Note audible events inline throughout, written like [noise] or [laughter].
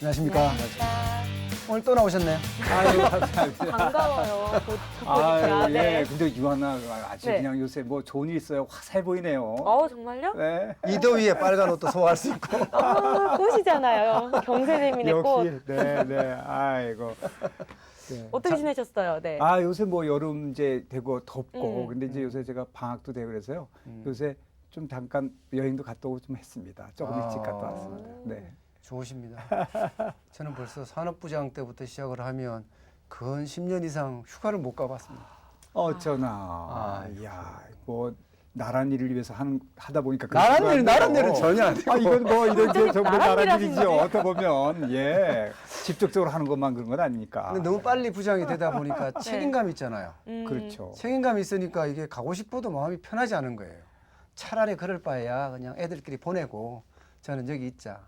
안녕하십니까. 오늘 또 나오셨네요. 아유, 감사합니다. 반가워요. 곧 아유, 보니까. 예. 네. 근데 유한나 아주 네. 그냥 요새 뭐 좋은 일 있어요. 화사해 보이네요. 어 정말요? 네. 이 더위에 빨간 옷도 소화할 수 있고. 아, 꽃이잖아요. 경세재민의 꽃. 역시. 네, 네. 아이고. 네. 어떻게 지내셨어요? 네. 아, 요새 뭐 여름 이제 되고 덥고 음. 근데 이제 요새 제가 방학도 되고 그래서요. 요새 좀 잠깐 여행도 갔다 오고 좀 했습니다. 조금 일찍 갔다 아. 왔습니다. 네. 좋으십니다. 저는 벌써 산업부장 때부터 시작을 하면 근 10년 이상 휴가를 못 가봤습니다. 어쩌나. 아, 야, 뭐 나란 일을 위해서 하는 하다 보니까 나란 그런 일, 거 나란. 일은 전혀 안 되고. 아, 이건 뭐 이런 게 정말 나란 일 나란 일이죠. 하시는 어떻게 보면 예, 직접적으로 하는 것만 그런 건 아니니까. 근데 너무 빨리 부장이 되다 보니까 [laughs] 책임감 있잖아요. 음, 그렇죠. 책임감이 있으니까 이게 가고 싶어도 마음이 편하지 않은 거예요. 차라리 그럴 바에야 그냥 애들끼리 보내고 저는 여기 있자.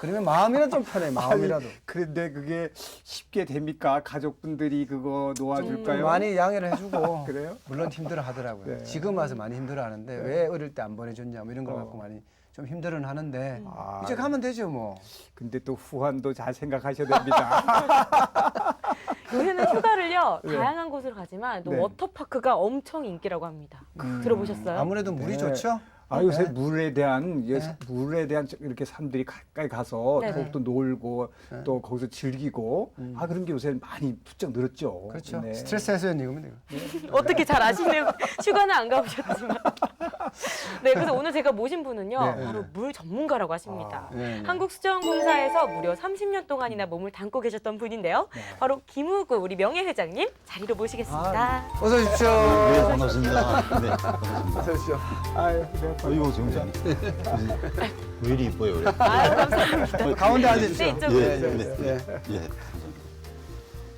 그러면 마음이라도 좀 편해, 마음이라도. 그런데 그게 쉽게 됩니까? 가족분들이 그거 놓아줄까요? 좀 많이 양해를 해주고 [laughs] 그래요? 물론 힘들어 하더라고요. 네. 지금 와서 많이 힘들어 하는데 왜 어릴 때 안 보내줬냐 뭐 이런 걸 어. 갖고 많이 좀 힘들어는 하는데 아, 이제 가면 되죠 뭐. 근데 또 후환도 잘 생각하셔야 됩니다. [laughs] 요새는 휴가를요 네. 다양한 곳으로 가지만 또 네. 워터파크가 엄청 인기라고 합니다. 음. 들어보셨어요? 아무래도 물이 네. 좋죠. 아 요새 네. 물에 대한 이게 네. 물에 대한 이렇게 사람들이 가까이 가서 네네. 더욱더 놀고 네. 또 거기서 즐기고 음. 아 그런 게 요새 많이 부쩍 늘었죠. 그렇죠. 네. 스트레스 해소연 이거면 돼요. 어떻게 잘 아시네요. [laughs] 휴가는 안 가보셨지만. [laughs] [laughs] 네, 그래서 오늘 제가 모신 분은요 네. 바로 물 전문가라고 하십니다. 아, 네, 네. 한국수자원공사에서 무려 30년 동안이나 몸을 담고 계셨던 분인데요. 네. 바로 김우구 우리 명예회장님 자리로 모시겠습니다. 어서 오십시오. 네, 반갑습니다. 네, 반갑습니다. 어서 오십시오. 아유, 네. 어이구, 정장. 왜 이리 이뻐요, 그래? 아유 감사합니다. 가운데 앉으십시오. 네, 이쪽으로. 예, 네, 네. 네. 예, 감사합니다.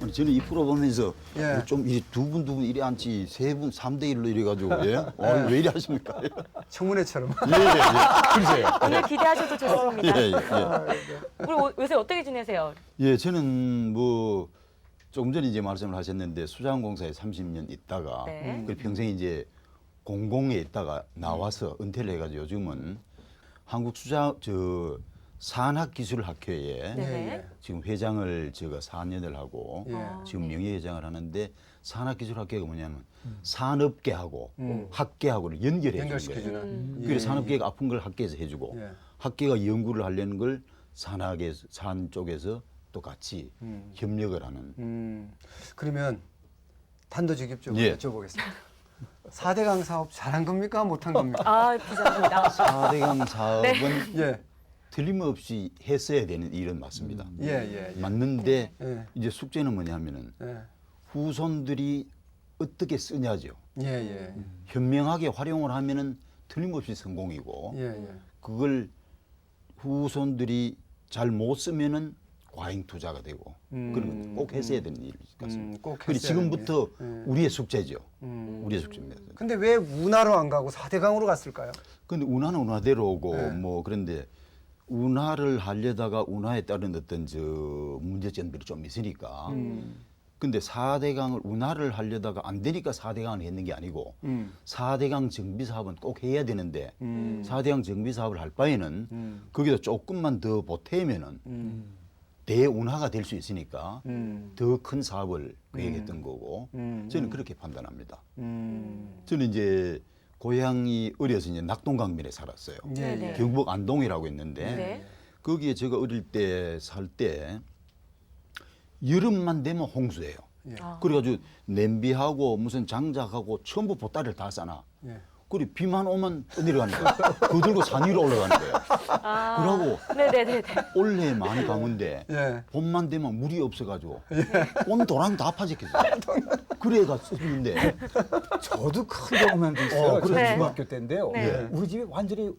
아니, 저는 이 프로 보면서 예. 좀두 분 두 분 이리 앉지 세 분 삼대 1로 이래 가지고 예? [laughs] 어, 왜 이리 하십니까? 예, 청문회처럼. [laughs] 예, 예. 그러세요. [laughs] 오늘 기대하셔도 좋습니다. 예, 예. 우리 오- 요새 어떻게 지내세요? 예, 저는 뭐 조금 전에 이제 말씀을 하셨는데 수자원공사에 30년 있다가 네. 그 평생 이제 공공에 있다가 나와서 은퇴를 해가지고 요즘은 한국 수자 저 산학기술학회에 네. 예, 지금 회장을 제가 4년을 하고 예. 아, 지금 명예회장을 하는데 산학기술학회가 뭐냐면 산업계하고 음. 학계하고를 연결해 주는 거예요. 연결시켜주는. 음. 예, 그래서 산업계가 아픈 걸 학계에서 해주고 예. 학계가 연구를 하려는 걸 산학에 산 쪽에서 또 같이 음. 협력을 하는 음, 그러면 단도직입적으로 예. 여쭤보겠습니다. 4대강 사업 잘한 겁니까? 못한 겁니까? 아 부장입니다. 4대강 사업은 예, 틀림없이 했어야 되는 일은 맞습니다. 예, 예. 예. 맞는데 예, 이제 숙제는 뭐냐면은 예, 후손들이 어떻게 쓰냐죠. 예, 예. 현명하게 활용을 하면은 틀림없이 성공이고 예, 예. 그걸 후손들이 잘 못 쓰면은 과잉 투자가 되고 음. 그런 건꼭 했어야 되는 일 같습니다. 음, 꼭 그리고 했어야 지금부터 되는 일. 예. 우리의 숙제죠. 음. 우리의 숙제입니다. 근데 왜 운하로 안 가고 4대강으로 갔을까요? 근데 운하는 운하대로 오고 네. 뭐 그런데 운하를 하려다가 운하에 따른 어떤 저 문제점들이 좀 있으니까 음. 근데 4대강을 운하를 하려다가 안 되니까 4대강을 했는 게 아니고 음. 4대강 정비 사업은 꼭 해야 되는데 음. 4대강 정비 사업을 할 바에는 음. 거기다 조금만 더 보태면은 음. 대운하가 될 수 있으니까 음. 더큰 사업을 계획했던 거고 음. 저는 그렇게 판단합니다. 음. 저는 이제 고향이 어려서 이제 낙동강변에 살았어요. 예, 네네. 예. 경북 안동이라고 있는데 네. 거기에 제가 어릴 때 살 때 여름만 되면 홍수예요. 예. 아. 그래가지고 냄비하고 무슨 장작하고 전부 보따리를 다 싸놔. 예. 그리고 비만 오면 떠내려가는 거야. 그거 들고 산 위로 올라가는 거야. 아, 그러고 네네네네. 올해 많이 가는데 예. 봄만 되면 물이 없어가지고 온 도랑 다 파졌겠어. [laughs] 그래가 쓰는데 저도 큰 경험한 적 있어요. 어, 저 그래요? 중학교 때인데요. 네. 우리 집에 완전히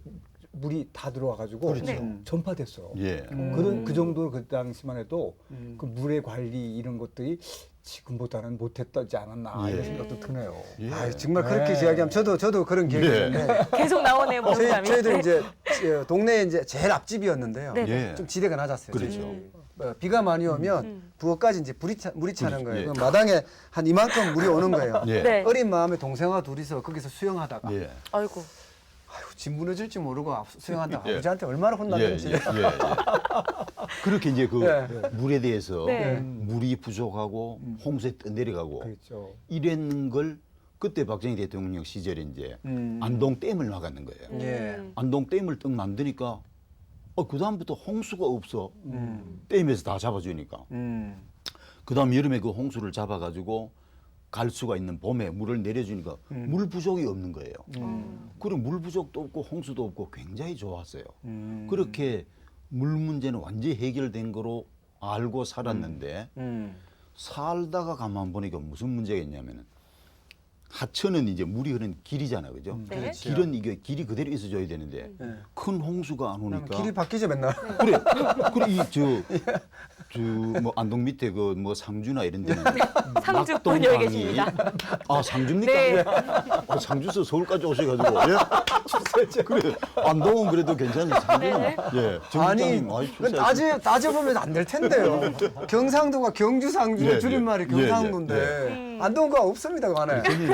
물이 다 들어와가지고 그렇죠. 네. 전파됐어. 예. 그런 그 정도로 그 당시만 해도 음. 그 물의 관리 이런 것들이 지금보다는 못했다지 않았나 예. 이런 생각도 드네요. 예. 아, 정말 그렇게 네. 이야기하면 저도 저도 그런 기억이 네. 있는데 계속 나오네요 저희, 모감이. 저희들 이제 저 동네에 이제 제일 앞집이었는데요. 네. 예. 좀 지대가 낮았어요. 그렇죠. 어, 비가 많이 오면 음. 부엌까지 이제 불이 차, 물이 차는 그렇죠. 거예요. 예. 그 마당에 한 이만큼 물이 오는 거예요. 예. 네. 어린 마음에 동생과 둘이서 거기서 수영하다가 예. 아이고. 아휴, 집 무너질지 모르고 앞- 수영하다가 [laughs] 예. 아버지한테 얼마나 예, 혼났는지. 예, 예, 예. [laughs] 그렇게 이제 그 예. 물에 대해서 네. 물이 부족하고 홍수에 떠내려가고 그렇죠. 이런 걸 그때 박정희 대통령 시절에 이제 음. 안동 댐을 막았는 거예요. 예. 음. 안동 댐을 딱 만드니까 어, 그 다음부터 홍수가 없어. 음. 댐에서 다 잡아주니까. 음. 그 다음 여름에 그 홍수를 잡아가지고 갈 수가 있는 봄에 물을 내려주니까 물 부족이 없는 거예요. 음. 그리고 물 부족도 없고 홍수도 없고 굉장히 좋았어요. 음. 그렇게 물 문제는 완전히 해결된 거로 알고 살았는데 음. 살다가 가만 보니까 무슨 문제가 있냐면은 하천은 이제 물이 흐르는 길이잖아, 그죠? 네. 그렇죠. 길은 이게 길이 그대로 있어줘야 되는데 예. 큰 홍수가 안 오니까 길이 바뀌죠 맨날. 그래 그래 이저 [laughs] 저뭐 안동 밑에 그 뭐 상주나 이런 데는 상주 낙동강이- 계십니다. 아 상주입니까? 네. 아, 상주에서 서울까지 오셔가지고 예? [laughs] 그래 안동은 그래도 괜찮아요. 상주는 네네. 예 아니 정장님 그건 출세하시- 따져 따져 보면 안 될 텐데요. 경상도가 경주 상주의 예, 예. 줄임말이 예, 경상도인데 예, 음. 안동가 없습니다 그 안에. 저는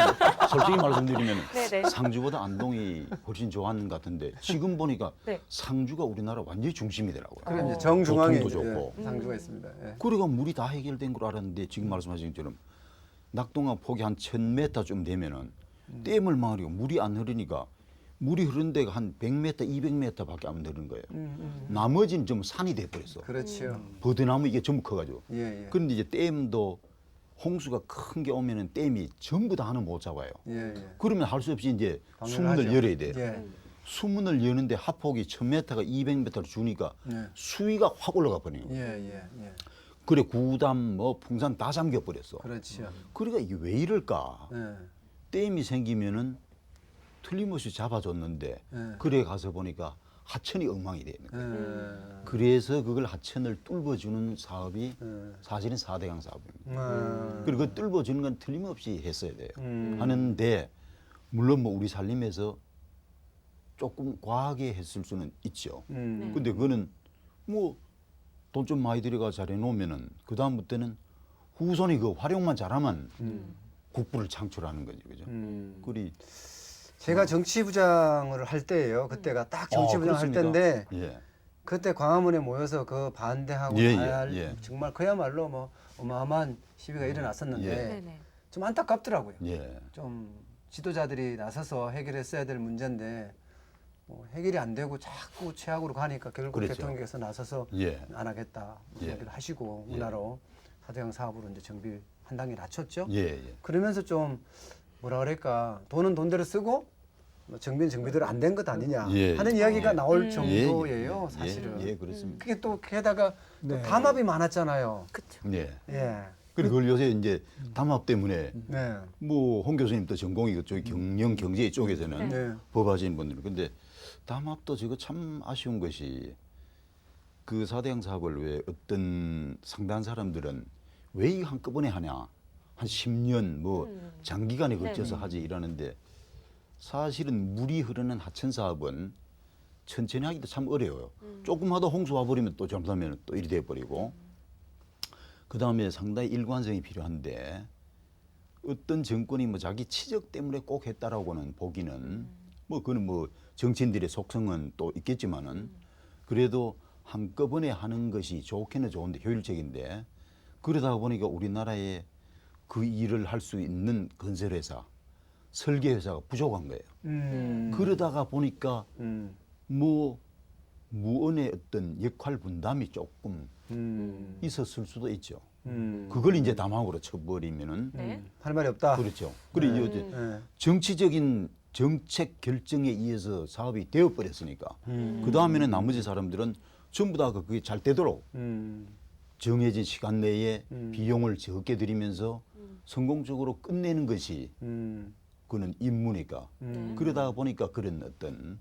솔직히 말씀드리면 [laughs] 네네. 상주보다 안동이 훨씬 좋았는 것 같은데 지금 보니까 네. 상주가 우리나라 완전히 중심이더라고요. 그럼 이제 어. 정중앙에 교통도 이제, 좋고. 예, 상주가 있습니다. 예. 그래가 물이 다 해결된 걸 알았는데 지금 말씀하신 것처럼 낙동강 폭이 한 1000m쯤 되면은 댐을 막으니까 물이 안 흐르니까 물이 흐르는 데가 한 100m, 200m밖에 안 흐르는 거예요. 음, 나머지는 좀 산이 돼 버렸어. 그렇지요. 버드나무 이게 전부 커가지고. 예, 예. 그런데 이제 댐도 홍수가 큰 게 오면은 댐이 전부 다 하는 못 잡아요. 예, 예. 그러면 할 수 없이 이제. 수문을 열어야 돼. 예. 수문을 여는데 하폭이 1000m가 200m를 주니까 예. 수위가 확 올라가 버려요. 예, 예, 예. 그래 구담 뭐 풍산 다 잠겨 버렸어. 그렇지요. 그러니까 이게 왜 이럴까? 예. 댐이 생기면은 틀림없이 잡아줬는데 예. 그래 가서 보니까 하천이 엉망이 되는 거예요. 예. 그래서 그걸 하천을 뚫어주는 사업이 예. 사실은 사대강 사업입니다. 음. 그리고 그 뚫어주는 건 틀림없이 했어야 돼요. 음. 하는데 물론 뭐 우리 살림에서 조금 과하게 했을 수는 있죠. 음. 근데 그거는 뭐 돈 좀 많이 들여가 잘 해놓으면은 그 다음부터는 후손이 그 활용만 잘하면 국부를 창출하는 거죠, 그죠? 음. 그리 제가 정치부장을 할 때예요. 그때가 딱 정치부장 어, 할? 때인데 예, 그때 광화문에 모여서 그 반대하고 예, 예, 잘 예. 정말 그야말로 뭐 어마어마한 시위가 일어났었는데 예. 네네. 좀 안타깝더라고요. 예, 좀 지도자들이 나서서 해결했어야 될 문제인데 뭐 해결이 안 되고 자꾸 최악으로 가니까 결국 그렇죠. 대통령께서 나서서 예, 안 하겠다 예. 얘기를 하시고 예. 문화로 사대강 사업으로 이제 정비 한 단계 낮췄죠. 예, 예. 그러면서 좀 뭐라 그럴까 돈은 돈대로 쓰고 뭐 정비는 정비대로 안 된 것 아니냐 예. 하는 이야기가 음. 나올 음. 정도예요 예, 사실은. 예, 예, 그렇습니다. 그게 또 게다가 또 네. 담합이 많았잖아요. 그쵸. 예. 예. 그리고 그걸 요새 이제 담합 때문에 네. 뭐 홍 교수님도 전공이 그쪽 경영 경제 쪽에서는 네. 법하시는 분들은 근데 담합도 저거 참 아쉬운 것이 그 사대강 사업을 왜 어떤 상당한 사람들은 왜 이 한꺼번에 하냐 한 10년 뭐 음. 장기간에 걸쳐서. 하지 이러는데 사실은 물이 흐르는 하천 사업은 천천히 하기도 참 어려워요. 조금 하다 홍수 와버리면 또 잘못하면 또 일이 돼버리고. 그 다음에 상당히 일관성이 필요한데 어떤 정권이 뭐 자기 치적 때문에 꼭 했다라고는 보기는 뭐 그는 뭐 정치인들의 속성은 또 있겠지만은 그래도 한꺼번에 하는 것이 좋게는 좋은데 효율적인데 그러다 보니까 우리나라에 그 일을 할 수 있는 건설회사 설계 회사가 부족한 거예요. 음. 그러다가 보니까 음. 뭐 무언의 어떤 역할 분담이 조금 음. 있었을 수도 있죠. 음. 그걸 이제 담합으로 쳐버리면은 네. 할 말이 없다. 그렇죠. 그리고 네. 이제 예. 정치적인 정책 결정에 의해서 사업이 되어 버렸으니까 음. 그 다음에는 나머지 사람들은 전부 다 그게 잘 되도록 음. 정해진 시간 내에 음. 비용을 적게 들이면서 성공적으로 끝내는 것이 음. 그는 임무니까 음. 그러다 보니까 그런 어떤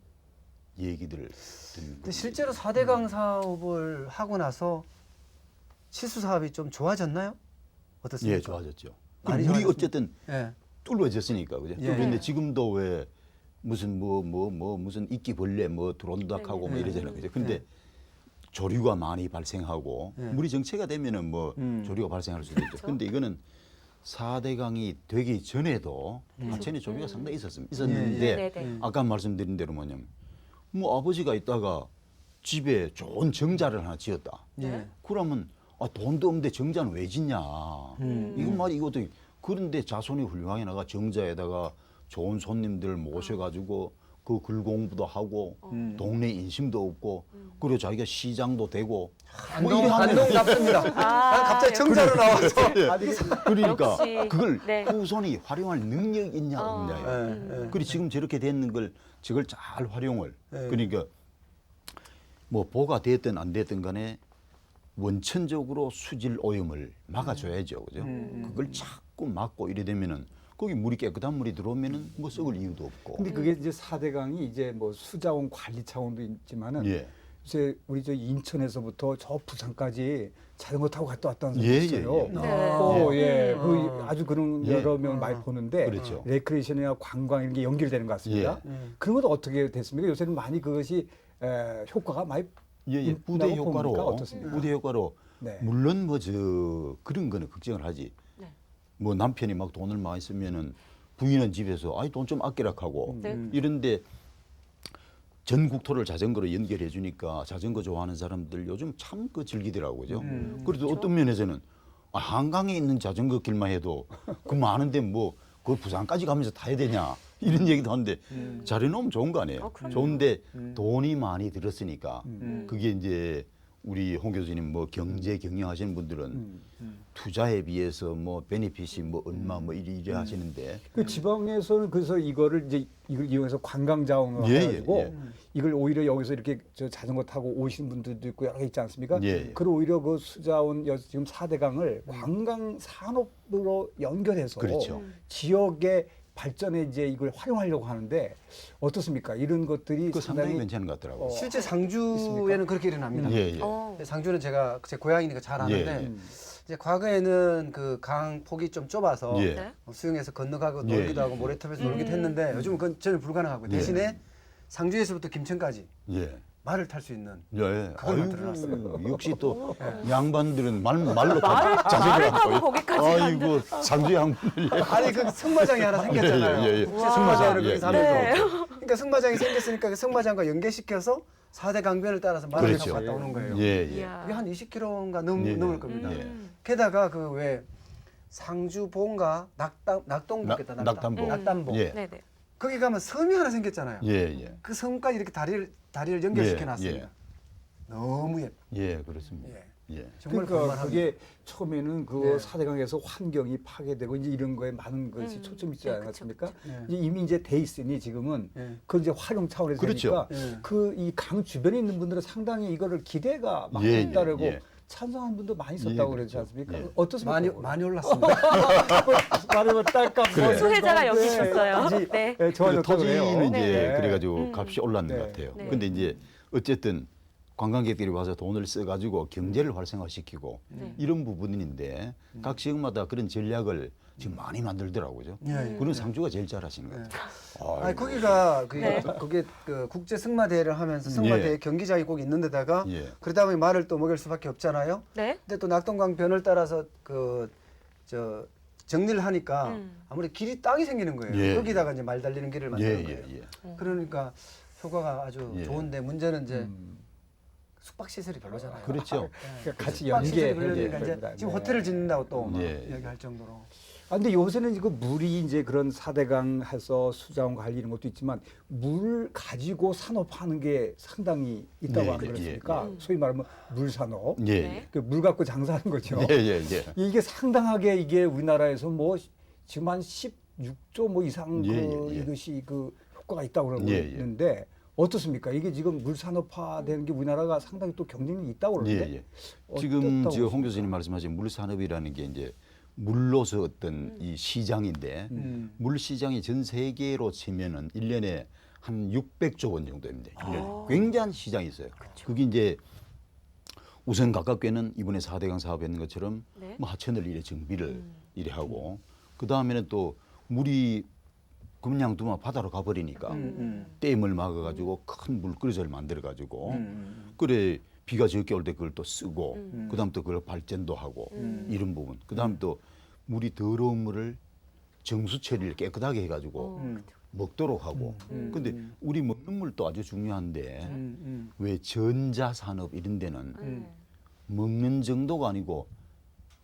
얘기들을 듣는 근데 거죠. 실제로 4대강 사업을 하고 나서 치수 사업이 좀 좋아졌나요? 어떻습니까? 예 좋아졌죠. 많이 물이 좋아졌습니다. 어쨌든 예. 뚫어졌으니까 그죠. 예. 뚫었는데 지금도 왜 무슨 뭐 뭐 뭐 무슨 이끼 벌레 뭐 들어온다 하고 뭐 네. 이러잖아요. 그죠. 근데 조류가 많이 발생하고 예. 물이 정체가 되면은 뭐 음. 조류가 발생할 수도 있죠. 근데 이거는 사대강이 되기 전에도 하천에 조류가 상당히 있었습니다. 있었는데 예, 네, 네. 음. 아까 말씀드린 대로 뭐냐면 뭐 아버지가 있다가 집에 좋은 정자를 하나 지었다. 예. 그러면 아, 돈도 없는데 정자는 왜 짓냐. 음. 이건 말이 이것도 그런데 자손이 훌륭하게 나가 정자에다가 좋은 손님들 모셔가지고 그 글 공부도 하고 음. 동네 인심도 없고 그리고 자기가 시장도 되고 안동 이래 하면- 안동 답습니다. 난 갑자기 정자로 나와서 [laughs] 그러니까 역시. 그걸 네. 후손이 활용할 능력 있냐 어. 없냐예요. 예, 예. 그리고 지금 저렇게 되는 걸 저걸 잘 활용을 네. 그러니까 뭐 보가 됐든 안 됐든 간에 원천적으로 수질 오염을 막아줘야죠, 그죠? 음. 그걸 자꾸 막고 이래 되면은 거기 물이 깨끗한 물이 들어오면은 뭐 썩을 이유도 없고. 근데 그게 이제 사대강이 이제 뭐 수자원 관리 차원도 있지만은 예. 이제 우리 저 인천에서부터 저 부산까지 자전거 타고 갔다 왔다는 사람이 예, 예, 있어요. 예. 네. 또 예, 음. 그 아주 그런 예. 여러 명 많이 보는데 그렇죠. 레크레이션이나 관광 이런 게 연결되는 것 같습니다. 예. 음. 그런 것도 어떻게 됐습니까? 요새는 많이 그것이 에, 효과가 많이 예, 예. 있다고 부대? 효과로 어떻습니까? 부대 효과로 네. 물론 뭐 저 그런 거는 걱정을 하지. 네. 뭐 남편이 막 돈을 많이 쓰면은 부인은 집에서 아이 돈 좀 아끼라 하고 네. 이런데 전국토를 자전거로 연결해 주니까 자전거 좋아하는 사람들 요즘 참 그 즐기더라고요. 그죠? 음. 그래도 어떤 면에서는 아, 한강에 있는 자전거 길만 해도 그 많은데 뭐그 부산까지 가면서 타야 되냐 이런 얘기도 하는데 잘 해놓으면 좋은 거 아니에요. 어, 그럼요. 좋은데 돈이 많이 들었으니까 음. 그게 이제 우리 홍 교수님 뭐 경제 경영하시는 분들은 음. 투자에 비해서 뭐 베네핏이 뭐 얼마 뭐 이리 이리 하시는데 그 지방에서는 그래서 이거를 이제 이걸 이용해서 관광 자원을 예, 해가지고 예, 예. 이걸 오히려 여기서 이렇게 저 자전거 타고 오시는 분들도 있고 여러 개 있지 않습니까? 예, 예. 그걸 오히려 그 수자원 여- 지금 사대강을 관광 산업으로 연결해서 그렇죠. 지역의 발전에 이제 이걸 활용하려고 하는데 어떻습니까? 이런 것들이 그 상당히 상당히 괜찮은 것 같더라고요. 어, 실제 상주에는 있습니까? 그렇게 일어납니다. 예, 예. 어. 상주는 제가 제 고향이니까 잘 아는데 예, 예. 음. 이제 과거에는 그 강 폭이 좀 좁아서 예. 네. 수영해서 건너가고 예, 놀기도 예, 하고 예. 모래톱에서 음. 놀기도 했는데 요즘은 그건 전혀 불가능하고 예. 대신에 상주에서부터 김천까지 예. 말을 탈 수 있는 예. 그걸 아이고, 만들어놨어요. 역시 또 양반들은 말, 말로 말을 타 말을 타고 거기까지 아이고 상주 양반들 예. 아니 그 승마장이 하나 생겼잖아요. 예, 예, 예. 승마장을 예, 예. 하면서 그러니까 승마장이 생겼으니까 그 승마장과 연계시켜서 4대 강변을 따라서 말을 그렇죠. 타고 갔다 오는 거예요. 예, 예. 이야. 그게 한 20km인가 넘, 예, 넘을 예. 겁니다. 예. 음. 게다가 그 왜 상주 본가 낙당 낙동보겠다 낙- 낙담보. 낙담보 예. 네네. 거기 가면 섬이 하나 생겼잖아요. 예, 예. 그 섬까지 이렇게 다리를 다리를 연결시켜 예, 놨습니다. 예. 너무 예뻐. 예, 그렇습니다. 예. 예. 정말 그러니까. 그게 처음에는 그 네. 사대강에서 환경이 파괴되고 이제 이런 거에 많은 것이 음. 초점이 있지 네, 않았습니까? 그쵸, 그쵸. 이제 이미 이제 돼 있으니 지금은 예. 그 이제 활용 차원에서 그렇죠. 되니까 예. 그이 강 주변에 있는 분들은 상당히 이거를 기대가 많이 예, 있다라고 예. 찬성하는 분도 많이 있었다고 예, 그러지 그렇죠. 않습니까? 예. 어떻습니까? 많이 그거? 많이 [laughs] 올랐습니다. 말하면 딸깍 그래. 수혜자가 여기 있었어요. 네. 토지는 그래요. 이제 네. 그래가지고 음. 값이 올랐는 네. 것 같아요. 네. 근데 이제 어쨌든 관광객들이 와서 돈을 써가지고 경제를 활성화시키고 네. 이런 부분인데 각 지역마다 그런 전략을 지금 많이 만들더라고요. 예, 예. 그런 상주가 제일 잘하시는 것 예. 같아요. 아니 아이고. 거기가 그게, 네. 그게 그 국제 승마 대회를 하면서 승마 예. 대회 경기장이 꼭 있는 데다가 예. 그러다 보니 말을 또 먹일 수밖에 없잖아요. 네. 근데 또 낙동강 변을 따라서 그 저 정리를 하니까 음. 아무래도 길이 땅이 생기는 거예요. 예. 여기다가 이제 말 달리는 길을 예, 만드는 거예요. 예, 예. 그러니까 효과가 아주 예. 좋은데 문제는 이제 음. 숙박 시설이 별로잖아요. 그렇죠. 같이 숙박 시설이 연계해야 별로니까 이제 됩니다. 지금 네. 호텔을 짓는다고 또막 예. 이야기할 정도로. 아, 근데 요새는 이거 물이 이제 그런 사대강 해서 수자원 관리 이런 것도 있지만 물 가지고 산업하는 게 상당히 있다고 예, 안 예, 그렇습니까? 예. 소위 말하면 물 산업. 예, 네. 그물 갖고 장사하는 거죠. 예, 예, 예. 이게 상당하게 이게 우리나라에서 뭐 지금 한 16조 뭐 이상 예, 그 예, 예. 이것이 그 효과가 있다고 그러고 예, 예. 있는데 어떻습니까? 이게 지금 물 산업화되는 게 우리나라가 상당히 또 경쟁력이 있다고 예, 그러는데 예. 지금 어떻다고 저홍 보십니까? 교수님 말씀하신 물 산업이라는 게 이제 물로서 어떤 이 시장인데 음. 물 시장이 전 세계로 치면은 일년에한 600조 원 정도입니다. 일년에 아. 굉장한 시장이 있어요. 그게 이제 우선 가깝게는 이번에 4대강 사업했는 것처럼 네. 뭐 하천을 이래 정비를 음. 이래 하고 그 다음에는 또 물이 두면 바다로 가버리니까 음, 음. 댐을 막아가지고 큰 물그릇을 만들어가지고 음. 그래 비가 적게 올 때 그걸 또 쓰고 음. 그다음 또 그걸 발전도 하고 음. 이런 부분. 그다음 또 물이 더러운 물을 정수 처리를 깨끗하게 해가지고 어, 음. 먹도록 하고. 음. 근데 우리 먹는 물도 아주 중요한데 음, 음. 왜 전자 산업 이런 데는 음. 먹는 정도가 아니고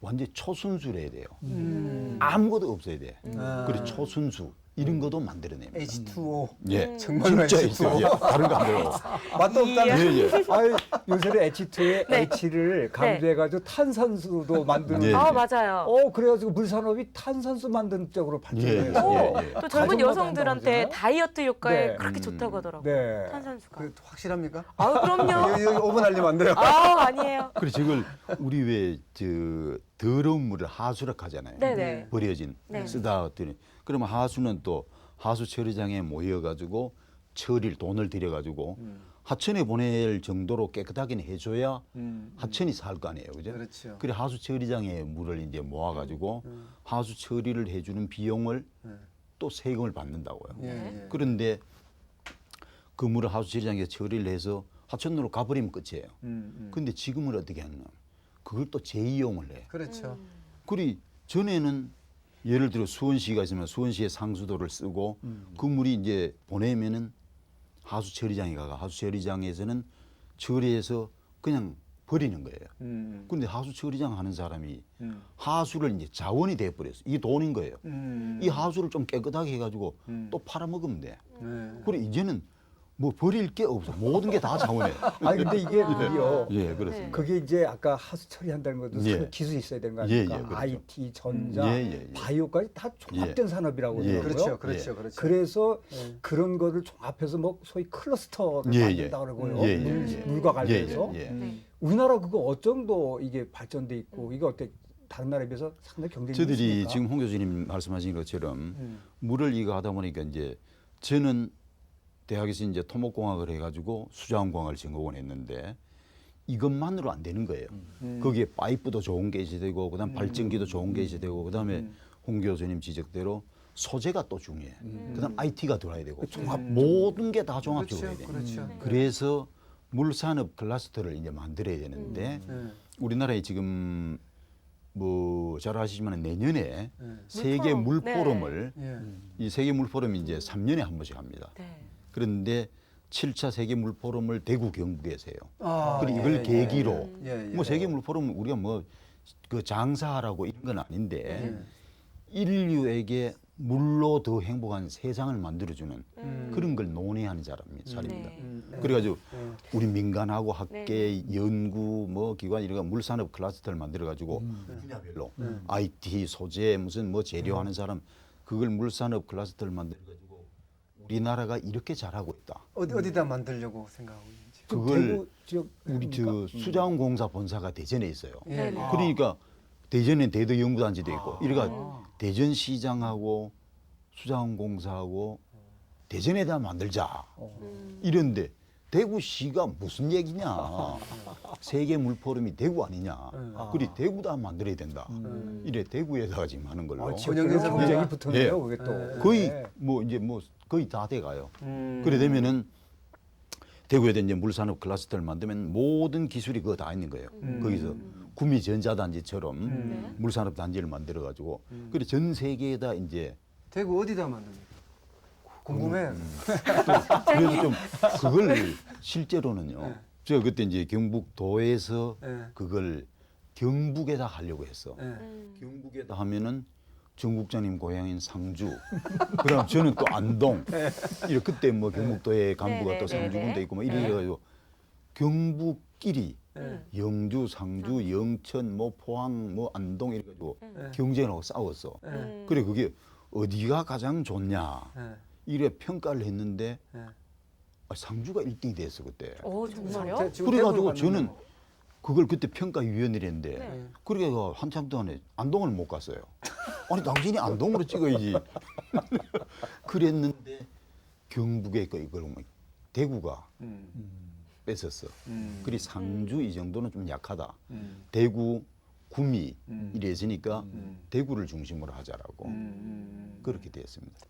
완전 초순수를 해야 돼요. 음. 아무것도 없어야 돼. 아. 그래 초순수 이런 것도 만들어냅니다. H2O 예, 음. 정말로 진짜 H2O 있어요. 예, 다른 거 안 돼요. 맛도 없다는 예, 예. 아유, 요새는 H2에 네. H를 강조해가지고 탄산수도 만드는. 예, 아 예. 맞아요. 어 그래가지고 물산업이 탄산수 만드는 쪽으로 발전해서. 예, 오, 예, 예. 또 젊은 가정마다 여성들한테 다이어트 효과에 네. 그렇게 음. 좋다고 하더라고요. 네. 탄산수가. 그 확실합니까? 아 그럼요. [laughs] 여기, 여기 5분 알리면 안 돼요. 아 아니에요. [laughs] 그래 저걸 우리 왜 저 더러운 물을 하수락 하잖아요. 네네. 버려진 네. 쓰다 어더니 그러면 하수는 또 하수 처리장에 모여 가지고 처리를 돈을 들여 가지고 하천에 보낼 정도로 깨끗하게는 해줘야 음. 하천이 살 거 아니에요, 그죠? 그렇죠. 그래 하수 처리장에 물을 이제 모아 가지고 하수 처리를 해주는 비용을 네. 또 세금을 받는다고요. 예, 네. 예. 그런데 그 물을 하수 처리장에 처리를 해서 하천으로 가버리면 끝이에요. 음, 음. 근데 지금은 어떻게 하느냐? 그걸 또 재이용을 해. 그렇죠. 그리 전에는 예를 들어 수원시가 있으면 수원시의 상수도를 쓰고 그 물이 이제 보내면은 하수 처리장에 가가 하수 처리장에서는 처리해서 그냥 버리는 거예요. 음, 근데 하수 처리장 하는 사람이 음. 하수를 이제 자원이 돼 버렸어. 이게 돈인 거예요. 음. 이 하수를 좀 깨끗하게 해 가지고 음. 또 팔아먹으면 돼. 네. 그래 이제는 뭐 버릴 게 없어. 모든 게 다 자원이에요. [laughs] 아니 근데 이게 물이요. 예, 그렇습니다. 그게 이제 아까 하수 처리한다는 것도 예. 산- 기술이 있어야 되는 거 예, 아닙니까? 예, 그렇죠. IT, 전자, 예, 예, 예. 바이오까지 다 종합된 산업이라고 예. 그러고요. 그렇죠, 그렇죠, 그렇죠. 그래서 예. 그런 거를 종합해서 뭐 소위 클러스터를 예, 만든다 예. 그러고요. 예, 예, 물, 예. 물과 관련해서 예, 예. 네. 우리나라 그거 어떤 정도 이게 발전돼 있고 이게 어때 다른 나라에 비해서 상당히 경쟁이 저들이 있습니까? 지금 홍 교수님 말씀하신 것처럼 음. 물을 이거 하다 보니까 이제 저는 대학에서 이제 토목공학을 해가지고 수자원공학을 전공을 했는데 이것만으로 안 되는 거예요. 음. 거기에 파이프도 좋은 게 있어야 되고 그다음 발전기도 좋은 게 있어야 되고 그다음에 음. 홍 교수님 지적대로 소재가 또 중요해. 그다음 IT가 들어야 되고 종합 모든 게 다 종합적으로 그렇죠, 해야 돼. 그렇죠. 네. 그래서 물산업 클러스터를 이제 만들어야 되는데 네. 우리나라에 지금 뭐 잘 아시지만 내년에 네. 세계 물포럼. 물 네. 포럼을 예. 이 세계 물 포럼이 이제 3년에 한 번씩 합니다. 네. 그런데 7차 세계 물 포럼을 대구 경북에서 해요. 아, 그리고 예, 이걸 예. 계기로 예, 예. 뭐 세계 물 포럼 우리가 뭐 그 장사하라고 이런 건 아닌데 예. 인류에게 물로 더 행복한 세상을 만들어주는 음. 그런 걸 논의하는 사람입니다. 사람입니다. 네. 음, 네. 그래가지고 네. 우리 민간하고 학계, 네. 연구, 뭐 기관 이런 거 물산업 클러스터를 만들어가지고 분야별로 IT 소재 무슨 뭐 재료하는 사람 그걸 물산업 클러스터를 만들어가지고 우리나라가 이렇게 잘하고 있다. 어디 어디다 만들려고 생각하고 있는지. 지금 그걸 대구 지역 우리 저 아닙니까? 수자원공사 본사가 대전에 있어요. 예. 네, 네. 예. 그러니까 대전에 대덕연구단지도 있고 아. 이래가 대전시장하고 수자원공사하고 대전에다 만들자 음. 이런데 대구시가 무슨 얘기냐 세계 물포럼이 대구 아니냐 음. 그리 대구다 만들어야 된다 음. 이래 대구에다가 지금 하는 걸로 아, 선배가- 경쟁이 붙었네요. 예. 그게 또 예. 거의 네. 뭐 이제 뭐 거의 다 돼가요 음. 그래 되면은 대구에다 이제 물산업 클러스터를 만들면 모든 기술이 그거 다 있는 거예요. 음. 거기서 구미 전자단지처럼 음. 물산업 단지를 만들어 가지고 그래 전 세계에다 이제 대구 어디다 만듭니까? 궁금해요. 음. [laughs] 그래서 좀 그걸 실제로는요. 네. 제가 그때 이제 경북도에서 네. 그걸 경북에다 하려고 했어. 예. 음. 경북에다 하면은 정국장님 고향인 상주, 그다음 저는 또 안동. 이래 그때 뭐 경북도에 간부가 네, 또 네, 네, 상주군도 네. 있고 뭐 이래 가지고 경북끼리 예. 영주, 상주, 영천, 뭐 포항, 뭐 안동 이래 가지고 예. 경쟁을 하고 싸웠어. 예. 음. 그래 그게 어디가 가장 좋냐 예. 이래 평가를 했는데 예. 아, 상주가 1등이 됐어 그때. 오 정말요? 대- 지금 그래 가지고 대구로 저는 갔는데 그걸 그때 평가위원회를 했는데 네. 그래가 한참 동안에 안동을 못 갔어요. 아니 당신이 안동으로 찍어야지. [laughs] 그랬는데 경북에 그 이걸 뭐 대구가 뭐. 음. 뺏었어. 음. 그리 상주 이 정도는 좀 약하다. 음. 대구, 구미 음. 이랬으니까 음. 대구를 중심으로 하자라고 음. 음. 그렇게 됐습니다.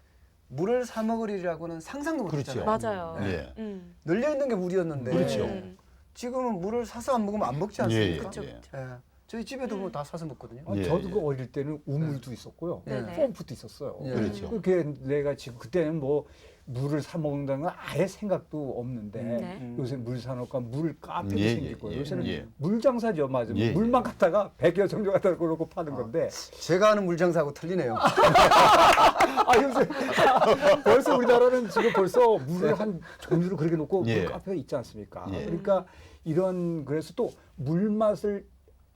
물을 사 먹으리라고는 상상도 그렇죠. 못했잖아요. 맞아요. 예. 음. 널려 있는 게 물이었는데 그렇죠. 음. 지금은 물을 사서 안 먹으면 안 먹지 예, 않습니까? 그쵸, 예. 그쵸. 예. 저희 집에도 보면 다 사서 먹거든요. 아, 예, 저도 예. 그 어릴 때는 우물도 있었고요. 네 네. 펌프도 있었어요. 예. 그렇죠. 그게 내가 지금 그때는 뭐 물을 사 먹는다는 건 아예 생각도 없는데 네. 음. 요새 물 사놓고 물 카페도 예, 생기고 예, 요새는 예. 물 장사죠, 맞아. 예, 물만 갖다가 백여 정도 갖다 놓고 파는 건데 제가 아는 물장사하고 틀리네요. [laughs] 아 요새 [laughs] 벌써 우리나라는 지금 벌써 물을 한 종류를 그렇게 놓고 예. 물 카페가 있지 않습니까? 예. 그러니까 이런 그래서 또 물 맛을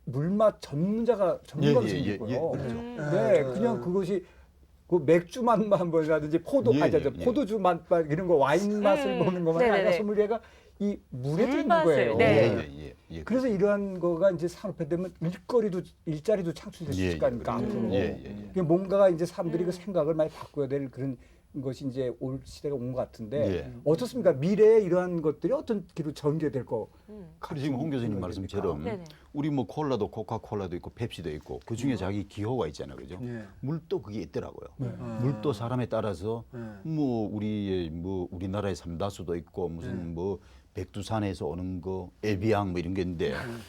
물맛 전문자가 전문가도 예, 예, 생기고요. 예, 그렇죠. 음. 네, 예. 그냥 그것이 그 맥주 맛만 뭐라든지 포도 예, 아니 저, 예, 저 예. 포도주 맛맛 이런 거 와인 맛을 음, 먹는 것만 네네네. 아니라 소믈리에가 이 물에 들는 물맛을, 거예요. 네. 예, 예, 예, 예. 그래서 이러한 거가 이제 산업화 되면 일거리도 일자리도 창출될 수 예, 있을 거 아닙니까 예. 앞으로. 예, 예, 예. 그게 뭔가가 이제 사람들이 음. 그 생각을 많이 바꿔야 될 그런 것이 이제 올 시대가 온 것 같은데 예. 어떻습니까? 미래에 이러한 것들이 어떤 길로 전개될 거? 음. 지금 홍 교수님 말씀처럼 네네. 우리 뭐 콜라도 코카콜라도 있고 펩시도 있고 그 중에 자기 기호가 있잖아요, 그죠? 예. 물도 그게 있더라고요. 네. 음. 물도 사람에 따라서 예. 뭐 우리의 뭐 우리나라의 삼다수도 있고 무슨 음. 뭐 백두산에서 오는 거 에비앙 뭐 이런 게 있는데 음.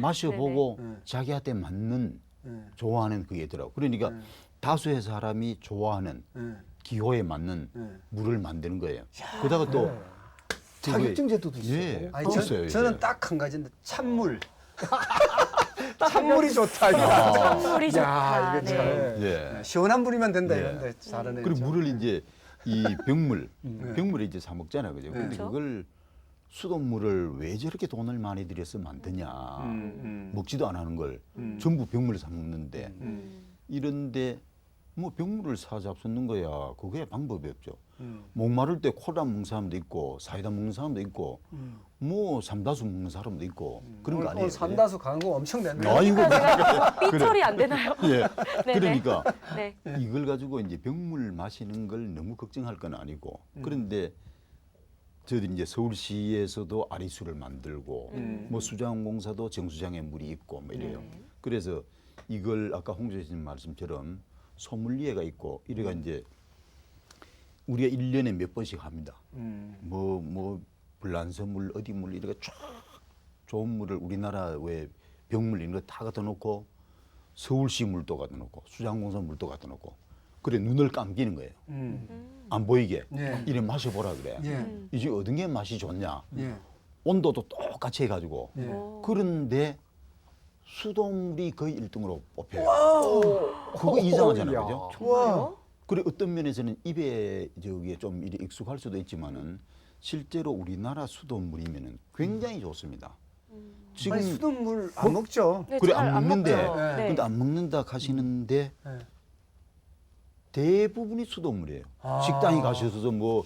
마셔보고 네네. 네. 자기한테 맞는 예. 좋아하는 그게 있더라고. 그러니까 음. 다수의 사람이 좋아하는 예. 기호에 맞는 예. 물을 만드는 거예요. 그러다가 또 네. 그게- 자격증 제도 도 있어요. 예. 아니, 또 저, 있어요. 저는 딱 한 가지인데 찬물. [laughs] 찬물이 좋다. 아. 이거. 찬물이 야, 좋다. 이게 네. 참. 예. 시원한 물이면 된다 예. 이런데 잘하네. 그리고 물을 이제 이 병물, [laughs] 네. 병물에 이제 사 먹잖아요, 그죠? 근데 그렇죠. 그걸 수돗물을 왜 저렇게 돈을 많이 들여서 만드냐? 음, 음. 먹지도 안 하는 걸 음. 전부 병물을 사 먹는데 음. 이런데 뭐 병물을 사 잡수는 거야. 그게 방법이 없죠. 음. 목마를 때 콜라 먹는 사람도 있고 사이다 먹는 사람도 있고 음. 뭐 삼다수 먹는 사람도 있고 그런 거 아니에요? 오늘 삼다수 광고 엄청 냈네. 아이고 삐처리 안 되나요? [laughs] 예. 네네. [laughs] 그러니까 네. 이걸 가지고 이제 병물 마시는 걸 너무 걱정할 건 아니고 그런데 저희들 이제 서울시에서도 아리수를 만들고 음. 뭐 수자원공사도 정수장에 물이 있고 뭐 이래요. 네. 그래서 이걸 아까 홍 교수님 말씀처럼 소믈리에가 있고 이래가 이제 우리가 일년에몇 번씩 합니다. 음. 뭐, 뭐, 불란서 물, 어디 물, 이렇게 쫙 좋은 물을 우리나라 왜 병물 이런 거 다 갖다 놓고 서울시 물도 갖다 놓고 수장공사 물도 갖다 놓고 그래 눈을 감기는 거예요. 음. 안 보이게. 예. 이래 마셔보라 그래. 예. 음. 이제 어떤 게 맛이 좋냐. 예. 온도도 똑같이 해가지고. 예. 오. 그런데 수돗물이 거의 일등으로 뽑혀요. 그거 이상하잖아요. 야. 그죠? 좋아. 그래 어떤 면에서는 입에 저기에 좀 이리 익숙할 수도 있지만은 실제로 우리나라 수돗물이면은 굉장히 좋습니다. 지금 아니, 수돗물 안 먹죠. 네, 그래 잘안 먹는데 먹죠. 네. 네. 근데 안 먹는다 하시는데 예. 대부분이 수돗물이에요. 아. 식당에 가셔서 뭐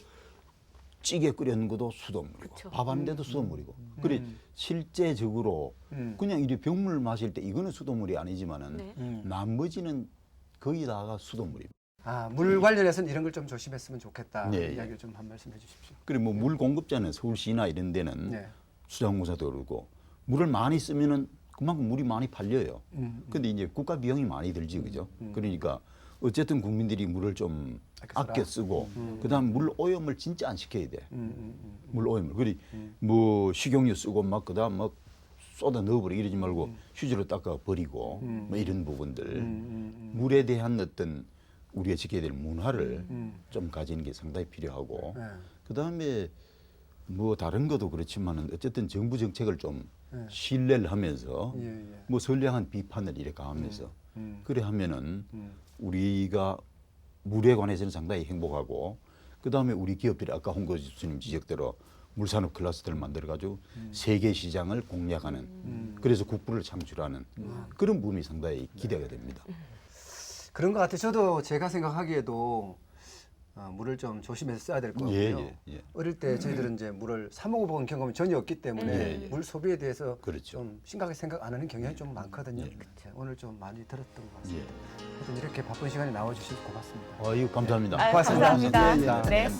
찌개 끓여는 것도 수돗물이고 그쵸. 밥 하는데도 수돗물이고 그래 실제적으로 음. 그냥 이리 병물 마실 때 이거는 수돗물이 아니지만은 네. 음. 나머지는 거의 다가 수돗물입니다. 아, 물 관련해서는 이런 걸 좀 조심했으면 좋겠다. 예, 예. 이야기를 좀 한 말씀 해주십시오. 그래 뭐물 공급자는 서울시나 이런 데는 네. 수자원공사도 그러고 물을 많이 쓰면은 그만큼 물이 많이 팔려요. 음. 근데 이제 국가 비용이 많이 들지 그죠? 그러니까 어쨌든 국민들이 물을 좀 아껴 써라. 아껴 쓰고 그다음 물 오염을 진짜 안 시켜야 돼. 음, 음, 음. 물 오염을. 그리 뭐 식용유 쓰고 막 그다음 막 쏟아 넣어버리고 이러지 말고 휴지로 닦아 버리고 뭐 이런 부분들 음, 음, 물에 대한 어떤 우리가 지켜야 될 문화를 음. 좀 가지는 게 상당히 필요하고 네. 그다음에 뭐 다른 것도 그렇지만은 어쨌든 정부 정책을 좀 네. 신뢰를 하면서 예, 예. 뭐 선량한 비판을 이렇게 하면서 음. 그래 하면은 음. 우리가 물에 관해서는 상당히 행복하고 그 다음에 우리 기업들이 아까 홍 교수님 지적대로 물산업 클러스터를 만들어 가지고 세계 시장을 공략하는 그래서 국부를 창출하는 그런 부분이 상당히 기대가 됩니다. 그런 것 같아요. 저도 제가 생각하기에도 어, 물을 좀 조심해서 써야 될 것 같고요. 예, 예, 예. 어릴 때 저희들은 이제 물을 사 먹어본 경험이 전혀 없기 때문에 예, 예. 물 소비에 대해서 그렇죠. 좀 심각하게 생각 안 하는 경향이 좀 많거든요. 예. 네, 오늘 좀 많이 들었던 것 같습니다. 예. 하여튼 이렇게 바쁜 시간에 나와주셔서 고맙습니다. 아유 감사합니다. 아유, 고맙습니다. 감사합니다. 예, 예. 네. 네.